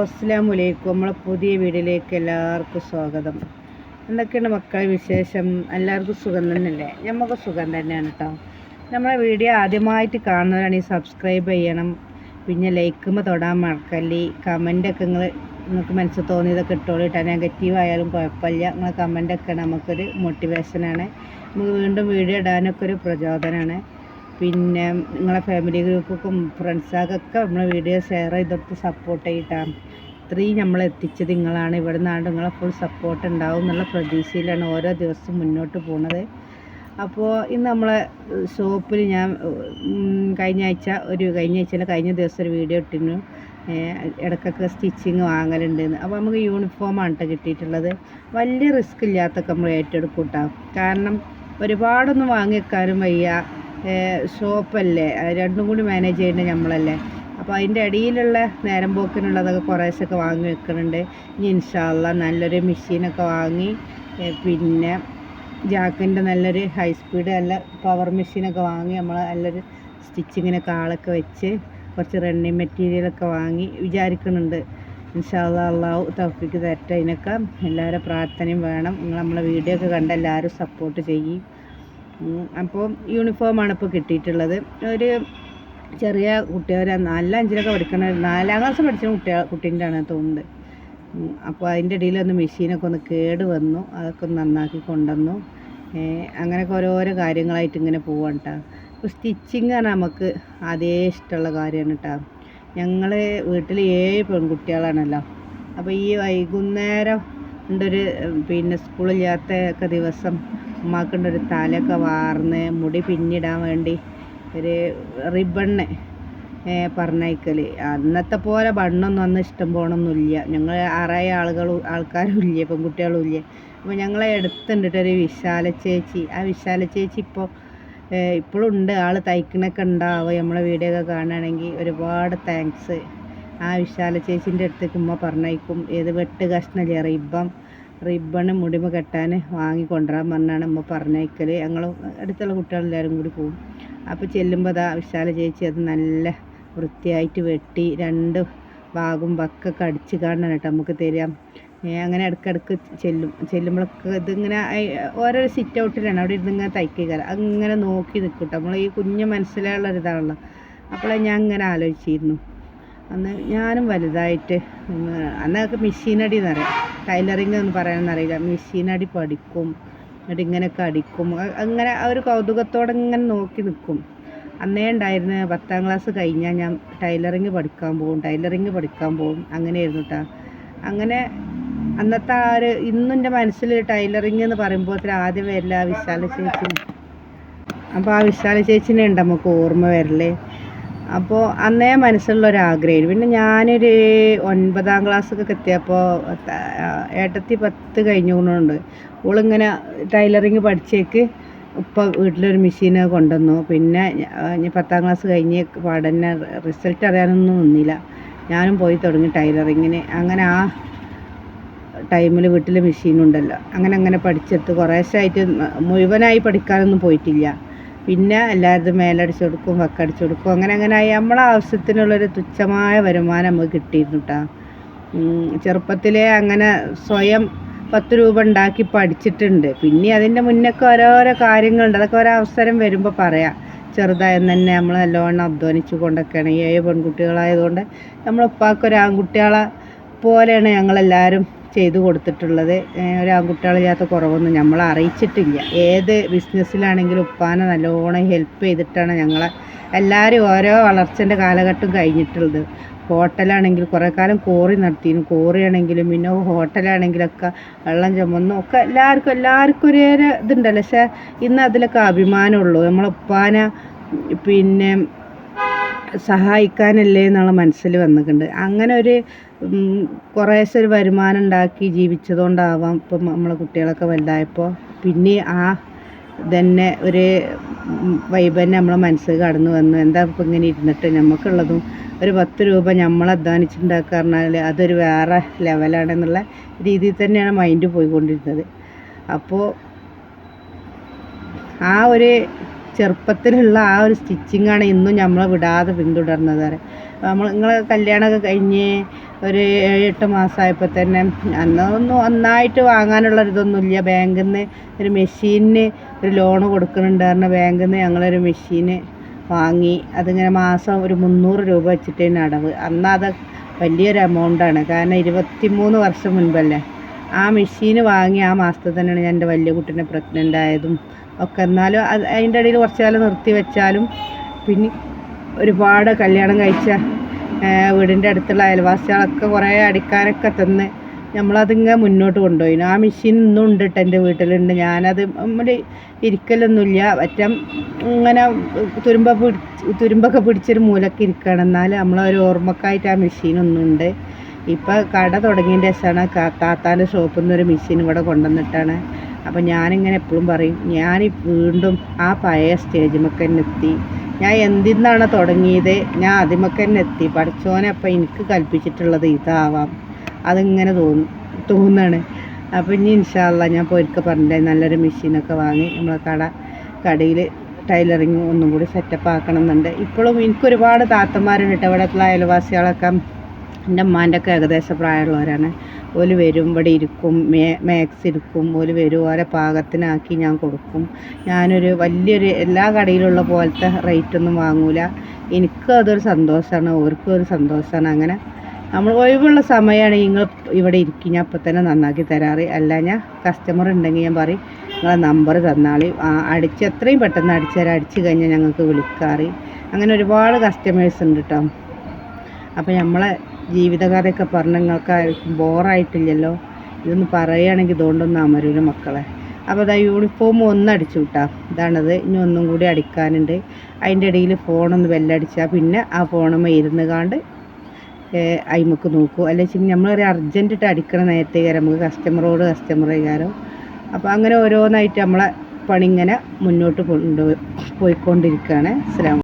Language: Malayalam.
അസ്സാം വലൈക്കും നമ്മളെ പുതിയ വീഡിയോയിലേക്ക് എല്ലാവർക്കും സ്വാഗതം. എന്തൊക്കെയാണ് മക്കളെ വിശേഷം? എല്ലാവർക്കും സുഖം തന്നെയല്ലേ? നമുക്ക് സുഖം തന്നെയാണ് കേട്ടോ നമ്മളെ വീഡിയോ ആദ്യമായിട്ട് കാണുന്നവരാണെങ്കിൽ സബ്സ്ക്രൈബ് ചെയ്യണം. പിന്നെ ലൈക്കുമ്പോൾ തൊടാൻ മറക്കല്ലേ. കമന്റൊക്കെ നിങ്ങൾ നിങ്ങൾക്ക് മനസ്സിൽ തോന്നിയതൊക്കെ ഇട്ടോളൂ കേട്ടോ നെഗറ്റീവ് ആയാലും കുഴപ്പമില്ല. നിങ്ങളെ കമന്റൊക്കെ നമുക്കൊരു മോട്ടിവേഷനാണ് നമുക്ക് വീണ്ടും വീഡിയോ ഇടാനൊക്കെ ഒരു പ്രചോദനമാണ് പിന്നെ നിങ്ങളെ ഫാമിലി ഗ്രൂപ്പൊക്കെ ഫ്രണ്ട്സാകൊക്കെ നമ്മളെ വീഡിയോ ഷെയർ ചെയ്തെടുത്ത് സപ്പോർട്ട് ചെയ്തിട്ടാണ് ഇത്രയും നമ്മൾ എത്തിച്ചത് നിങ്ങളാണ്. ഇവിടെ നിന്നാണ്ട് നിങ്ങളെ ഫുൾ സപ്പോർട്ട് ഉണ്ടാവും എന്നുള്ള പ്രതീക്ഷയിലാണ് ഓരോ ദിവസവും മുന്നോട്ട് പോണത്. അപ്പോൾ ഇന്ന് നമ്മളെ ഷോപ്പിൽ ഞാൻ കഴിഞ്ഞ ആഴ്ച ഒരു കഴിഞ്ഞ ആഴ്ചയിൽ കഴിഞ്ഞ ദിവസം ഒരു വീഡിയോ ഇട്ടിരുന്നു. ഇടയ്ക്കൊക്കെ സ്റ്റിച്ചിങ് വാങ്ങലുണ്ടെന്ന് അപ്പോൾ നമുക്ക് യൂണിഫോമാണ് കേട്ടോ കിട്ടിയിട്ടുള്ളത്. വലിയ റിസ്ക് ഇല്ലാത്തൊക്കെ നമ്മൾ ഏറ്റെടുക്കൂട്ടാം. കാരണം ഒരുപാടൊന്നും വാങ്ങി വെക്കാനും വയ്യ. ഷോപ്പല്ലേ? രണ്ടും കൂടി മാനേജ് ചെയ്യേണ്ടത് നമ്മളല്ലേ അപ്പോൾ അതിന്റെ ഇടയിലുള്ള നേരം പോക്കിനുള്ളതൊക്കെ കുറേശ്ശൊക്കെ വാങ്ങി വെക്കുന്നുണ്ട് ഇനി ഇൻഷാല്ല നല്ലൊരു മെഷീനൊക്കെ വാങ്ങി പിന്നെ ജാക്കിന്റെ നല്ലൊരു ഹൈ സ്പീഡ് നല്ല പവർ മെഷീനൊക്കെ വാങ്ങി നമ്മൾ നല്ലൊരു സ്റ്റിച്ചിങ്ങിനൊക്കെ ആളൊക്കെ വെച്ച് കുറച്ച് റണ്ണിങ് മെറ്റീരിയലൊക്കെ വാങ്ങി വിചാരിക്കുന്നുണ്ട് ഇൻഷാല്ല അള്ളാഹു തൗഫിക്ക് തരട്ടെ. അതിനൊക്കെ എല്ലാവരുടെ പ്രാർത്ഥനയും വേണം. നിങ്ങൾ നമ്മളെ വീഡിയോ ഒക്കെ കണ്ട് എല്ലാവരും സപ്പോർട്ട് ചെയ്യും. അപ്പോൾ യൂണിഫോമാണ് ഇപ്പോൾ കിട്ടിയിട്ടുള്ളത്. ഒരു ചെറിയ കുട്ടികൾ നാലിൽ അഞ്ചിലൊക്കെ പഠിക്കണ നാലാം ക്ലാസ് പഠിച്ച കുട്ടി കുട്ടീന്റെ ആണ് തോന്നുന്നത് അപ്പോൾ അതിന്റെ ഇടയിൽ ഒന്ന് മെഷീനൊക്കെ ഒന്ന് കേട് വന്നു അതൊക്കെ ഒന്ന് നന്നാക്കി കൊണ്ടുവന്നു. അങ്ങനെയൊക്കെ ഓരോരോ കാര്യങ്ങളായിട്ട് ഇങ്ങനെ പോവാണ് കേട്ടോ അപ്പോൾ സ്റ്റിച്ചിങ് ആണ് നമുക്ക് അതേ ഇഷ്ടമുള്ള കാര്യമാണ് കേട്ടോ ഞങ്ങൾ വീട്ടിൽ ഏഴ് പെൺകുട്ടികളാണല്ലോ. അപ്പോൾ ഈ വൈകുന്നേരം ഉണ്ടൊരു പിന്നെ സ്കൂളില്ലാത്ത ഒക്കെ ദിവസം ഉമ്മാക്കുണ്ടൊരു തലയൊക്കെ വാർന്ന് മുടി പിന്നിടാൻ വേണ്ടി ഒരു റിബണ് പറഞ്ഞയക്കൽ അന്നത്തെ പോലെ ബണ്ണൊന്നും അന്ന് ഇഷ്ടം പോകണമൊന്നുമില്ല ഞങ്ങൾ ആറായ ആളുകൾ ആൾക്കാരും ഇല്ല പെൺകുട്ടികളും ഇല്ല അപ്പോൾ ഞങ്ങളെ അടുത്തുണ്ടിട്ട് ഒരു വിശാല ചേച്ചി. ആ വിശാല ചേച്ചി ഇപ്പോൾ ഇപ്പോഴും ഉണ്ട്. ആൾ തയ്ക്കണൊക്കെ ഉണ്ടാവും. നമ്മളെ വീഡിയോ ഒക്കെ കാണുകയാണെങ്കിൽ ഒരുപാട് താങ്ക്സ് ആ വിശാല ചേച്ചീന്റെ അടുത്തേക്ക് ഉമ്മ പറഞ്ഞയക്കും. ഏത് വെട്ട് കഷ്ണല്ലേ റിബം. റിബണ് മുടിമ കെട്ടാൻ വാങ്ങി കൊണ്ടുവരാൻ പറഞ്ഞാണ് ഉമ്മ പറഞ്ഞയക്കൽ ഞങ്ങൾ അടുത്തുള്ള കുട്ടികളെല്ലാവരും കൂടി പോകും അപ്പോൾ ചെല്ലുമ്പോൾ അതാ വിശാല ചേച്ചി അത് നല്ല വൃത്തിയായിട്ട് വെട്ടി രണ്ട് ഭാഗം വക്കൊക്കെ അടിച്ച് കാണണം കേട്ടോ നമുക്ക് തരാം അങ്ങനെ ഇടയ്ക്കിടയ്ക്ക് ചെല്ലും ചെല്ലുമ്പോഴൊക്കെ ഇതിങ്ങനെ ഓരോ സിറ്റ് ഔട്ടിലാണ് അവിടെ ഇരുന്ന് ഇങ്ങനെ തയ്ക്കുക അങ്ങനെ നോക്കി നിൽക്കും കേട്ടോ. നമ്മൾ ഈ കുഞ്ഞു മനസ്സിലുള്ള ഒരു ഇതാണല്ലോ അപ്പോൾ ഞാൻ ഇങ്ങനെ ആലോചിച്ചിരുന്നു. അന്ന് ഞാനും വലുതായിട്ട് അന്നൊക്കെ മെഷീനടി എന്നറിയാം ടൈലറിങ് എന്ന് പറയാനറിയില്ല മെഷീനടി പഠിക്കും എന്നിട്ട് ഇങ്ങനെയൊക്കെ അടിക്കും. അങ്ങനെ ആ ഒരു കൗതുകത്തോടെ ഇങ്ങനെ നോക്കി നിൽക്കും അന്നേ ഉണ്ടായിരുന്നു പത്താം ക്ലാസ് കഴിഞ്ഞാൽ ഞാൻ ടൈലറിങ് പഠിക്കാൻ പോകും ടൈലറിങ് പഠിക്കാൻ പോകും. അങ്ങനെയായിരുന്നു കേട്ടോ അങ്ങനെ അന്നത്തെ ആ ഒരു ഇന്നും എന്റെ മനസ്സിൽ ടൈലറിങ് എന്ന് പറയുമ്പോൾ ആദ്യം വരില്ല വിശാല ചേച്ചി അപ്പോൾ ആ വിശാല ചേച്ചിനെ ഉണ്ട് നമുക്ക് ഓർമ്മ വരൽ. അപ്പോൾ അന്നേ മനസ്സിലുള്ള ഒരു ആഗ്രഹം പിന്നെ ഞാനൊരു ഒൻപതാം ക്ലാസ്സൊക്കെ എത്തിയപ്പോൾ ഏട്ടത്തി പത്ത് കഴിഞ്ഞുകൊണ്ടുണ്ട് ഓളിങ്ങനെ ടൈലറിങ് പഠിച്ചേക്ക് ഇപ്പം വീട്ടിലൊരു മെഷീന് കൊണ്ടുവന്നു. പിന്നെ പത്താം ക്ലാസ് കഴിഞ്ഞ് പാടന്നെ റിസൾട്ട് അറിയാനൊന്നും നിന്നില്ല. ഞാനും പോയി തുടങ്ങി ടൈലറിങ്ങിന്. അങ്ങനെ ആ ടൈമിൽ വീട്ടിൽ മെഷീനുണ്ടല്ലോ. അങ്ങനെ അങ്ങനെ പഠിച്ചെടുത്ത് കുറേശ്ശായിട്ട് മുഴുവനായി പഠിക്കാനൊന്നും പോയിട്ടില്ല. പിന്നെ എല്ലാവരും മേലടിച്ചു കൊടുക്കും വക്കടിച്ചു കൊടുക്കും അങ്ങനെ അങ്ങനെ നമ്മളെ ആവശ്യത്തിനുള്ളൊരു തുച്ഛമായ വരുമാനം നമുക്ക് കിട്ടിയിരുന്നു കേട്ടോ ചെറുപ്പത്തിലേ അങ്ങനെ സ്വയം പത്ത് രൂപ ഉണ്ടാക്കി പഠിച്ചിട്ടുണ്ട്. പിന്നെ അതിന്റെ മുന്നൊക്കെ ഓരോരോ കാര്യങ്ങളുണ്ട്. അതൊക്കെ ഓരോ അവസരം വരുമ്പോൾ പറയാം. ചെറുതായി തന്നെ നമ്മൾ നല്ലോണം അധ്വാനിച്ചു കൊണ്ടൊക്കെയാണ്. ഏഴ് പെൺകുട്ടികളായതുകൊണ്ട് നമ്മളുപ്പാക്കൊരു ആൺകുട്ടികളെ പോലെയാണ് ഞങ്ങളെല്ലാവരും ചെയ്തു കൊടുത്തിട്ടുള്ളത് ഒരു ആൺകുട്ടികളില്ലാത്ത കുറവൊന്നും നമ്മൾ അറിയിച്ചിട്ടില്ല. ഏത് ബിസിനസ്സിലാണെങ്കിലും ഉപ്പാനെ നല്ലോണം ഹെൽപ്പ് ചെയ്തിട്ടാണ് ഞങ്ങളെ എല്ലാവരും ഓരോ വളർച്ചന്റെ കാലഘട്ടം കഴിഞ്ഞിട്ടുള്ളത്. ഹോട്ടലാണെങ്കിൽ കുറേ കാലം കോറി നടത്തിയിരുന്നു. കോറിയാണെങ്കിലും പിന്നെ ഹോട്ടലാണെങ്കിലൊക്കെ വെള്ളം ചുമന്നും. ഒക്കെ എല്ലാവർക്കും എല്ലാവർക്കും ഒരു ഇതുണ്ടല്ലോ. പക്ഷേ ഇന്ന് അതിലൊക്കെ അഭിമാനമുള്ളൂ. നമ്മളെ ഉപ്പാനെ പിന്നെ സഹായിക്കാനല്ലേ എന്നുള്ള മനസ്സിൽ വന്നിട്ടുണ്ട്. അങ്ങനെ ഒരു കുറേശ്ശെ ഒരു വരുമാനം ഉണ്ടാക്കി ജീവിച്ചതുകൊണ്ടാവാം ഇപ്പം നമ്മളെ കുട്ടികളൊക്കെ വലുതായപ്പോൾ. പിന്നെ ആ തന്നെ ഒരു വൈബ് തന്നെ നമ്മളെ മനസ്സിൽ കടന്നു വന്നു. എന്താ ഇപ്പം ഇങ്ങനെ ഇരുന്നിട്ട് നമുക്കുള്ളതും ഒരു പത്ത് രൂപ നമ്മൾ അധ്വാനിച്ചിട്ടുണ്ടാക്കുക പറഞ്ഞാൽ അതൊരു വേറെ ലെവലാണെന്നുള്ള രീതിയിൽ തന്നെയാണ് മൈൻഡ് പോയിക്കൊണ്ടിരുന്നത്. അപ്പോൾ ആ ഒരു ചെറുപ്പത്തിലുള്ള ആ ഒരു സ്റ്റിച്ചിങ്ങാണ് ഇന്നും നമ്മളെ വിടാതെ പിന്തുടർന്നത്. നമ്മൾ നിങ്ങളെ കല്യാണമൊക്കെ കഴിഞ്ഞ് ഒരു ഏഴെട്ട് മാസമായപ്പോൾ തന്നെ അന്നൊന്നും ഒന്നായിട്ട് വാങ്ങാനുള്ള ഇതൊന്നുമില്ല ബാങ്കിൽ നിന്ന് ഒരു മെഷീനിന് ഒരു ലോണ് കൊടുക്കുന്നുണ്ട് പറഞ്ഞ ബാങ്കിൽ നിന്ന് ഞങ്ങളൊരു മെഷീന് വാങ്ങി. അതിങ്ങനെ മാസം ഒരു മുന്നൂറ് രൂപ വെച്ചിട്ടേന് അടവ്. അന്ന് അത് വലിയൊരു എമൗണ്ടാണ് കാരണം ഇരുപത്തി മൂന്ന് വർഷം മുൻപല്ലേ? ആ മെഷീന് വാങ്ങി ആ മാസത്തിൽ തന്നെയാണ് എന്റെ വലിയ കുട്ടീനെ പ്രഗ്നന്റ് ആയതും ഒക്കെ. എന്നാലും അത് അതിന്റെ ഇടയിൽ കുറച്ച് കാലം നിർത്തി വെച്ചാലും പിന്നെ ഒരുപാട് കല്യാണം കഴിച്ച വീടിന്റെ അടുത്തുള്ള അയൽവാസികളൊക്കെ കുറേ അടിക്കാനൊക്കെ തന്ന് നമ്മളതിങ്ങനെ മുന്നോട്ട് കൊണ്ടുപോയി ആ മെഷീൻ ഇന്നും ഉണ്ട് കേട്ടോ എന്റെ വീട്ടിലുണ്ട്. ഞാനത് നമ്മൾ ഇരിക്കലൊന്നുമില്ല. മറ്റം ഇങ്ങനെ തുരുമ്പ പിടിച്ച് തുരുമ്പൊക്കെ പിടിച്ചൊരു മൂലക്ക് ഇരിക്കുകയാണ് എന്നാലും നമ്മളൊരു ഓർമ്മക്കായിട്ട് ആ മെഷീൻ ഒന്നുണ്ട്. ഇപ്പോൾ കട തുടങ്ങിയതിന്റെ ശേഷമാണ് താത്താന്റെ ഷോപ്പിൽ നിന്ന് ഒരു മെഷീൻ ഇവിടെ കൊണ്ടുവന്നിട്ടാണ്. അപ്പോൾ ഞാനിങ്ങനെ എപ്പോഴും പറയും ഞാൻ വീണ്ടും ആ പഴയ സ്റ്റേജിമൊക്കെ തന്നെ എത്തി. ഞാൻ എന്തിന്നാണ് തുടങ്ങിയത്? ഞാൻ അതിമൊക്കെ തന്നെ എത്തി. പഠിച്ചോനെ അപ്പം എനിക്ക് കൽപ്പിച്ചിട്ടുള്ളത് ഇതാവാം. അതിങ്ങനെ തോന്നും തോന്നാണ്. അപ്പോൾ ഇനി ഇൻഷാല്ല ഞാൻ പൊരിക്ക പറഞ്ഞിട്ട് നല്ലൊരു മെഷീനൊക്കെ വാങ്ങി നമ്മളെ കട കടയിൽ ടൈലറിങ് ഒന്നും കൂടി സെറ്റപ്പ് ആക്കണം എന്നുണ്ട് ഇപ്പോഴും എനിക്ക് ഒരുപാട് താത്തമാരുണ്ട് ഇവിടെ അയൽവാസികളൊക്കെ. എന്റെ ഉമ്മാന്റെ ഒക്കെ ഏകദേശം പ്രായമുള്ളവരാണ്. ഓൽ വരും ഇവിടെ ഇരിക്കും മേ മാക്സ് ഇരിക്കും. ഓൽ വരും ഓരോ പാകത്തിനാക്കി ഞാൻ കൊടുക്കും. ഞാനൊരു വലിയൊരു എല്ലാ കടയിലുള്ള പോലത്തെ റേറ്റൊന്നും വാങ്ങൂല. എനിക്കും അതൊരു സന്തോഷമാണ് ഓർക്കും ഒരു സന്തോഷമാണ് അങ്ങനെ നമ്മൾ ഒഴിവുള്ള സമയമാണ് നിങ്ങൾ ഇവിടെ ഇരിക്കും. ഞാൻ അപ്പം തന്നെ നന്നാക്കി തരാറ്. അല്ല ഞാൻ കസ്റ്റമർ ഉണ്ടെങ്കിൽ ഞാൻ പറയും നിങ്ങളെ നമ്പർ തന്നാളി. അടിച്ച് എത്രയും പെട്ടെന്ന് അടിച്ചു തരാം. അടിച്ച് കഴിഞ്ഞാൽ ഞങ്ങൾക്ക് വിളിക്കാറ്. അങ്ങനെ ഒരുപാട് കസ്റ്റമേഴ്സ് ഉണ്ട് കേട്ടോ അപ്പോൾ നമ്മളെ ജീവിതകഥയൊക്കെ പറഞ്ഞ് നിങ്ങൾക്ക് ബോറായിട്ടില്ലല്ലോ. ഇതൊന്ന് പറയുകയാണെങ്കിൽ ഇതുകൊണ്ടൊന്നും അമരൂല മക്കളെ. അപ്പോൾ ഇതാ യൂണിഫോം ഒന്ന് അടിച്ചു വിട്ടാ. ഇതാണത്. ഇനി ഒന്നും കൂടി അടിക്കാനുണ്ട്. അതിന്റെ ഇടയിൽ ഫോണൊന്ന് ബെല്ലടിച്ചാൽ പിന്നെ ആ ഫോണുമ്മ ഇരുന്ന് കാണ്ട് അയിമക്ക് നോക്കൂ. അല്ലെങ്കിൽ നമ്മളൊരു അർജന്റിട്ട് അടിക്കണ നേരത്തെ കയറി നമുക്ക് കസ്റ്റമറോട് കസ്റ്റമർ കയറും അപ്പോൾ അങ്ങനെ ഓരോന്നായിട്ട് നമ്മളെ പണി ഇങ്ങനെ മുന്നോട്ട് കൊണ്ട് പോയിക്കൊണ്ടിരിക്കുകയാണ്. അസ്സലാമു